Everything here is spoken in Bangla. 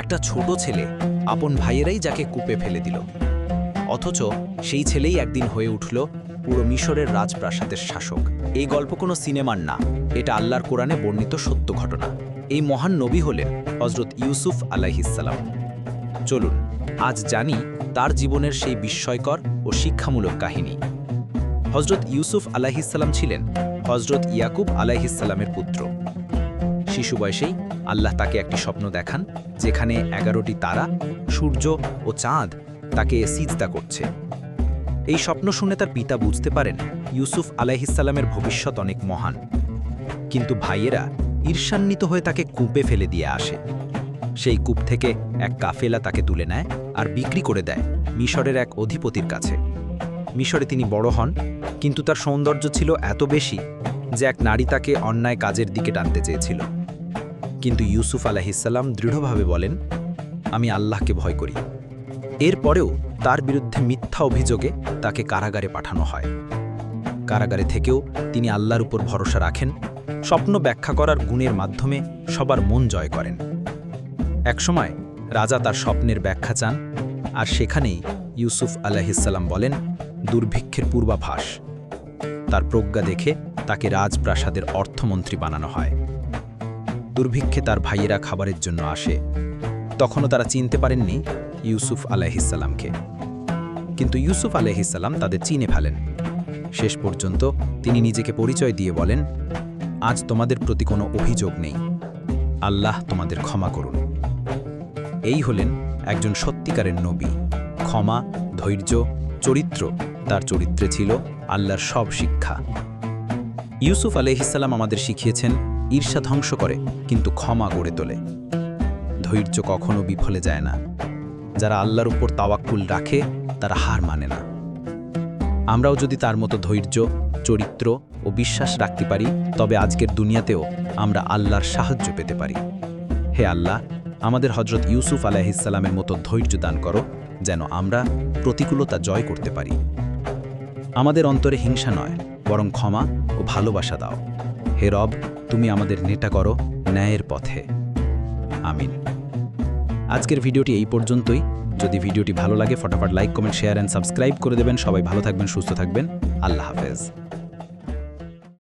একটা ছোট ছেলে আপন ভাইয়েরাই যাকে কূপে ফেলে দিল। অথচ সেই ছেলেই একদিন হয়ে উঠল পুরো মিশরের রাজপ্রাসাদের শাসক। এই গল্প কোনো সিনেমার না, এটা আল্লাহর কোরআনে বর্ণিত সত্য ঘটনা। এই মহান নবী হলেন হজরত ইউসুফ আলাইহিসাল্লাম চলুন, আজ জানি তার জীবনের সেই বিস্ময়কর ও শিক্ষামূলক কাহিনী। হজরত ইউসুফ আলাইহিসাল্লাম ছিলেন হজরত ইয়াকুব আলাইহিসাল্লামের পুত্র। শিশু বয়সেই আল্লাহ তাকে একটি স্বপ্ন দেখান, যেখানে এগারোটি তারা, সূর্য ও চাঁদ তাকে সিজদা করছে। এই স্বপ্ন শুনে তার পিতা বুঝতে পারেন ইউসুফ আলাইহিসাল্লামের ভবিষ্যৎ অনেক মহান। কিন্তু ভাইয়েরা ঈর্ষান্বিত হয়ে তাকে কূপে ফেলে দিয়ে আসে। সেই কূপ থেকে এক কাফেলা তাকে তুলে নেয় আর বিক্রি করে দেয় মিশরের এক অধিপতির কাছে। মিশরে তিনি বড় হন, কিন্তু তার সৌন্দর্য ছিল এত বেশি যে এক নারী তাকে অন্যায় কাজের দিকে টানতে চেয়েছিল। কিন্তু ইউসুফ আলাহিসাল্লাম দৃঢ়ভাবে বলেন, আমি আল্লাহকে ভয় করি। এরপরেও তার বিরুদ্ধে মিথ্যা অভিযোগে তাকে কারাগারে পাঠানো হয়। কারাগারে থেকেও তিনি আল্লাহর উপর ভরসা রাখেন, স্বপ্ন ব্যাখ্যা করার গুণের মাধ্যমে সবার মন জয় করেন। একসময় রাজা তার স্বপ্নের ব্যাখ্যা চান, আর সেখানেই ইউসুফ আলাহিসাল্লাম বলেন, দুর্ভিক্ষের পূর্বাভাস। তার প্রজ্ঞা দেখে তাকে রাজপ্রাসাদের অর্থমন্ত্রী বানানো হয়। দুর্ভিক্ষে তার ভাইয়েরা খাবারের জন্য আসে। তখনও তারা চিনতে পারেননি ইউসুফ আলাইহিসাল্লামকে কিন্তু ইউসুফ আলাইহিসাল্লাম তাদের চিনে ফেলেন। শেষ পর্যন্ত তিনি নিজেকে পরিচয় দিয়ে বলেন, আজ তোমাদের প্রতি কোনো অভিযোগ নেই। আল্লাহ তোমাদের ক্ষমা করুন। এই হলেন একজন সত্যিকারের নবী। ক্ষমা, ধৈর্য, চরিত্র তার চরিত্রে ছিল আল্লাহর সব শিক্ষা। ইউসুফ আলহিসাল্লাম আমাদের শিখিয়েছেন ঈর্ষা ধ্বংস করে, কিন্তু ক্ষমা গড়ে তোলে। ধৈর্য কখনো বিফলে যায় না। যারা আল্লাহর উপর তাওয়াক্কুল রাখে, তারা হার মানে না। আমরাও যদি তার মতো ধৈর্য, চরিত্র ও বিশ্বাস রাখতে পারি, তবে আজকের দুনিয়াতেও আমরা আল্লাহর সাহায্য পেতে পারি। হে আল্লাহ, আমাদের হজরত ইউসুফ আলাইহিসাল্লামের মতো ধৈর্য দান করো, যেন আমরা প্রতিকূলতা জয় করতে পারি। আমাদের অন্তরে হিংসা নয়, বরং ক্ষমা ও ভালোবাসা দাও। হে রব, তুমি আমাদের নেটা করো ন্যায়ের পথে। আমিন। আজকের ভিডিওটি এই পর্যন্তই। যদি ভিডিওটি ভালো লাগে, ফটাফট like, comment, share and subscribe করে দেবেন। সবাই ভালো থাকবেন, সুস্থ থাকবেন। আল্লাহ হাফেজ।